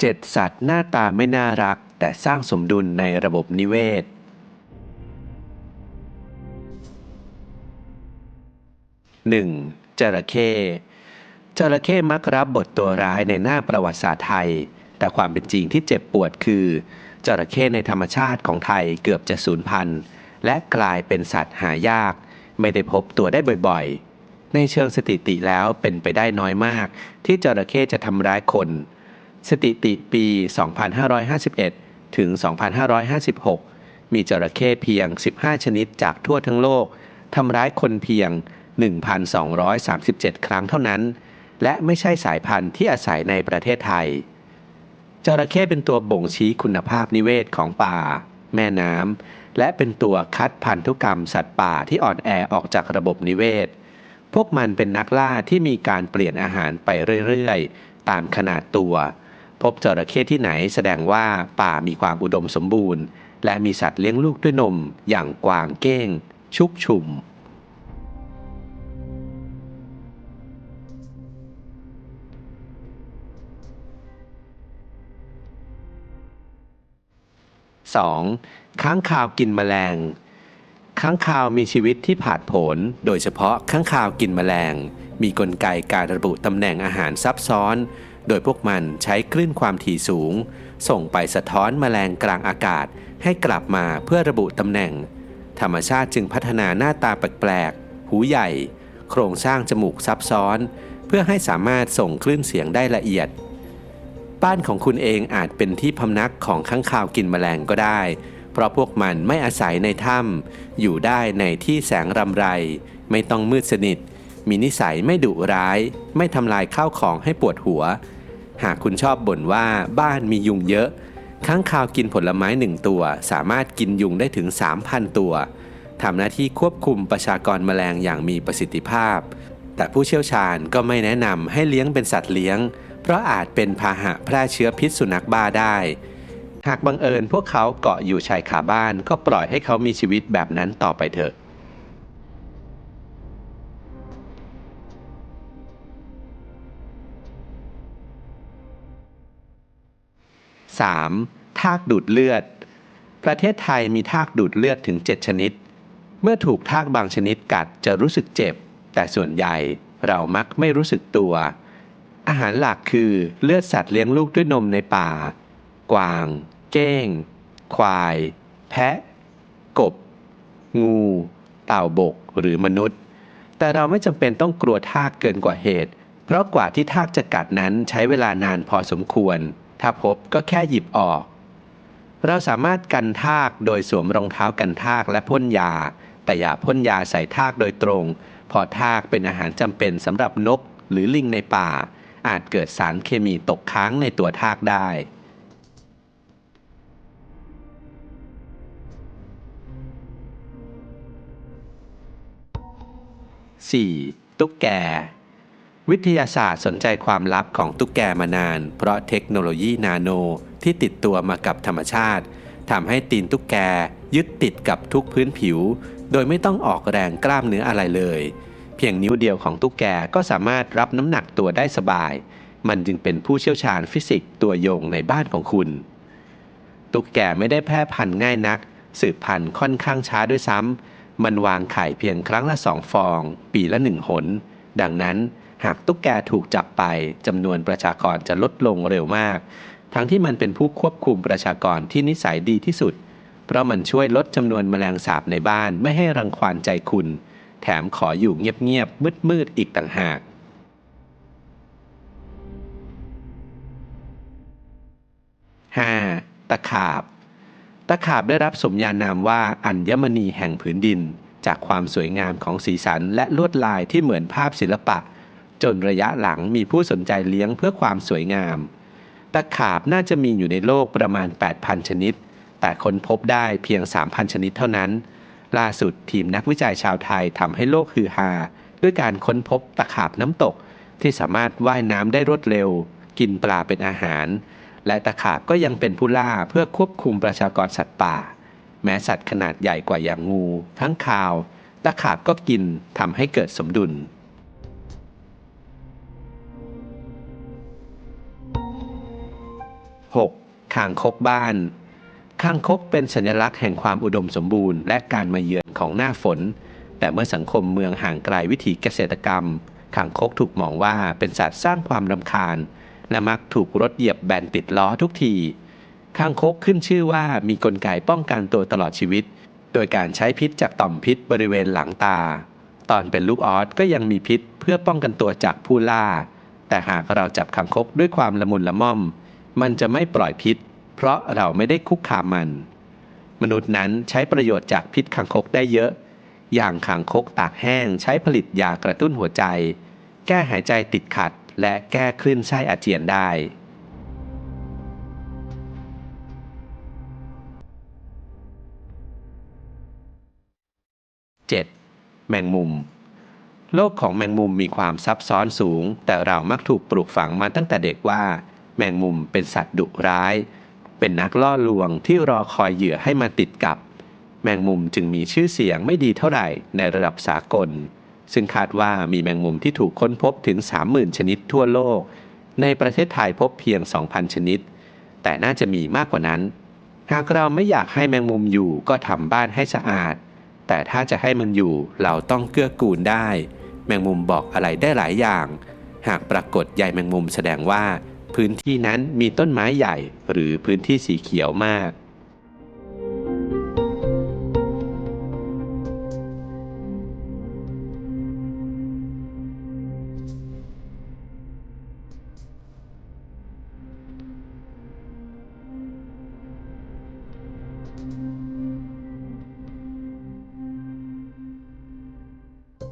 7 สัตว์หน้าตาไม่น่ารัก แต่สร้างสมดุลในระบบนิเวศ 1. จระเข้จระเข้มักรับบทตัวร้ายในหน้าประวัติศาสตร์ไทย แต่ความเป็นจริงที่เจ็บปวดคือจระเข้ในธรรมชาติของไทยเกือบจะสูญพันธุ์ และกลายเป็นสัตว์หายาก ไม่ได้พบตัวได้บ่อยๆ ในเชิงสถิติแล้วเป็นไปได้น้อยมาก ที่จระเข้จะทำร้ายคน สถิติปี 2551 ถึง 2556 มีจระเข้เพียง 15 ชนิดจากทั่วทั้งโลกทำร้ายคนเพียง 1,237 ครั้งเท่านั้น และไม่ใช่สายพันธุ์ที่อาศัยในประเทศไทย จระเข้เป็นตัวบ่งชี้คุณภาพนิเวศของป่า แม่น้ำ และเป็นตัวคัดพันธุกรรมสัตว์ป่าที่อ่อนแอออกจากระบบนิเวศ พวกมันเป็นนักล่าที่มีการเปลี่ยนอาหารไปเรื่อยๆ ตามขนาดตัว พบจระเข้ที่ไหนแสดงว่าป่ามีความอุดมสมบูรณ์ และมีสัตว์เลี้ยงลูกด้วยนมอย่างกวางเก้ง ชุกชุม 2. ค้างคาวกินแมลง ค้างคาวมีชีวิตที่ผาดโผน โดยเฉพาะค้างคาวกินแมลง มีกลไกการระบุตำแหน่งอาหารซับซ้อน โดยพวกมันใช้คลื่นความถี่สูง ส่งไปสะท้อนแมลงกลางอากาศให้กลับมาเพื่อระบุตำแหน่ง ธรรมชาติจึงพัฒนาหน้าตาแปลกๆ หูใหญ่ โครงสร้างจมูกซับซ้อน เพื่อให้สามารถส่งคลื่นเสียงได้ละเอียด บ้านของคุณเองอาจเป็นที่พำนักของข้างคาวกินแมลงก็ได้ เพราะพวกมันไม่อาศัยในถ้ำอยู่ได้ในที่แสงรำไร ไม่ต้องมืดสนิทมีนิสัยไม่ดุร้าย ไม่ทำลายข้าวของให้ปวดหัว หากคุณชอบบ่นว่าบ้านมียุงเยอะข้างคาวกินผลไม้หนึ่งตัว สามารถกินยุงได้ถึง 3,000 ตัวทำหน้าที่ควบคุมประชากรแมลงอย่างมีประสิทธิภาพ แต่ผู้เชี่ยวชาญก็ไม่แนะนำให้เลี้ยงเป็นสัตว์เลี้ยง เพราะอาจเป็นพาหะแพร่เชื้อพิษสุนัขบ้าได้ หากบังเอิญพวกเขาเกาะอยู่ชายคาบ้านก็ปล่อยให้เขามีชีวิตแบบนั้นต่อไปเถอะ 3. ทากดูดเลือด ประเทศไทยมีทากดูดเลือดถึง 7 ชนิด เมื่อถูกทากบางชนิดกัดจะรู้สึกเจ็บ แต่ส่วนใหญ่เรามักไม่รู้สึกตัว อาหารหลักคือเลือดสัตว์เลี้ยงลูกด้วยนมในป่า กวาง เก้ง ควาย แพะ กบ งู เต่าบกหรือมนุษย์ แต่เราไม่จำเป็นต้องกลัวทากเกินกว่าเหตุ เพราะกว่าที่ทากจะกัดนั้นใช้เวลานานพอสมควร ถ้าพบก็แค่หยิบออก เราสามารถกันทากโดยสวมรองเท้ากันทากและพ่นยา แต่อย่าพ่นยาใส่ทากโดยตรงเพอทากเป็นอาหารจำเป็นสำหรับนกหรือลิงในป่า อาจเกิดสารเคมีตกค้างในตัวทากได้ 4. ตุ๊กแก วิทยาศาสตร์สนใจความลับของตุ๊กแกมานาน เพราะเทคโนโลยีนาโนที่ติดตัวมากับธรรมชาติทำให้ตีนตุ๊กแกยึดติดกับทุกพื้นผิว โดยไม่ต้องออกแรงกล้ามเนื้ออะไรเลย เพียงนิ้วเดียวของตุ๊กแกก็สามารถรับน้ำหนักตัวได้สบาย มันจึงเป็นผู้เชี่ยวชาญฟิสิกส์ตัวยงในบ้านของคุณ ตุ๊กแกไม่ได้แพร่พันธุ์ง่ายนัก สืบพันธุ์ค่อนข้างช้าด้วยซ้ำมันวางไข่เพียงครั้งละสองฟอง ปีละหนึ่งหน ดังนั้น หากตุ๊กแกถูกจับไปจำนวนประชากรจะลดลงเร็วมาก ทั้งที่มันเป็นผู้ควบคุมประชากรที่นิสัยดีที่สุด เพราะมันช่วยลดจำนวนแมลงสาบในบ้านไม่ให้รังควานใจคุณ แถมขออยู่เงียบๆมืดๆอีกต่างหาก 5. ตะขาบ ตะขาบได้รับสมญานามว่าอัญมณีแห่งผืนดิน จากความสวยงามของสีสันและลวดลายที่เหมือนภาพศิลปะ จนระยะหลังมีผู้สนใจเลี้ยงเพื่อความสวยงาม ตะขาบน่าจะมีอยู่ในโลกประมาณ 8,000 ชนิด แต่ค้นพบได้เพียง 3,000 ชนิดเท่านั้น ล่าสุดทีมนักวิจัยชาวไทยทำให้โลกฮือฮาด้วยการค้นพบตะขาบน้ำตก ที่สามารถว่ายน้ำได้รวดเร็ว กินปลาเป็นอาหาร และตะขาบก็ยังเป็นผู้ล่าเพื่อควบคุมประชากรสัตว์ป่า แม้สัตว์ขนาดใหญ่กว่าอย่างงู ทั้งข่าว ตะขาบก็กินทำให้เกิดสมดุล 6. คางคกบ้านคางคกเป็นสัญลักษณ์แห่งความอุดมสมบูรณ์และการมาเยือนของหน้าฝน แต่เมื่อสังคมเมืองห่างไกลวิถีเกษตรกรรมคางคกถูกมองว่าเป็นสัตว์สร้างความรำคาญ และมักถูกรถเหยียบแบนติดล้อทุกทีคางคกขึ้นชื่อว่ามีกลไกป้องกันตัวตลอดชีวิต โดยการใช้พิษจากต่อมพิษบริเวณหลังตา ตอนเป็นลูกออสก็ยังมีพิษเพื่อป้องกันตัวจากผู้ล่า แต่หากเราจับคางคกด้วยความละมุนละม่อม มันจะไม่ปล่อยพิษ เพราะเราไม่ได้คุกคามมัน มนุษย์นั้นใช้ประโยชน์จากพิษคางคกได้เยอะ อย่างคางคกตากแห้งใช้ผลิตยากระตุ้นหัวใจ แก้หายใจติดขัด และแก้คลื่นไส้อาเจียนได้ 7. แมงมุม โลกของแมงมุมมีความซับซ้อนสูง แต่เรามักถูกปลูกฝังมาตั้งแต่เด็กว่า แมงมุมเป็นสัตว์ดุร้าย เป็นนักล่อลวงที่รอคอยเหยื่อให้มาติดกับ แมงมุมจึงมีชื่อเสียงไม่ดีเท่าไหร่ในระดับสากล ซึ่งคาดว่ามีแมงมุมที่ถูกค้นพบถึง 30,000 ชนิดทั่วโลก ในประเทศไทยพบเพียง 2,000 ชนิด แต่น่าจะมีมากกว่านั้น หากเราไม่อยากให้แมงมุมอยู่ก็ทำบ้านให้สะอาด แต่ถ้าจะให้มันอยู่เราต้องเกื้อกูลได้ แมงมุมบอกอะไรได้หลายอย่างหากปรากฏใยแมงมุมแสดงว่า พื้นที่นั้นมีต้นไม้ใหญ่หรือพื้นที่สีเขียวมาก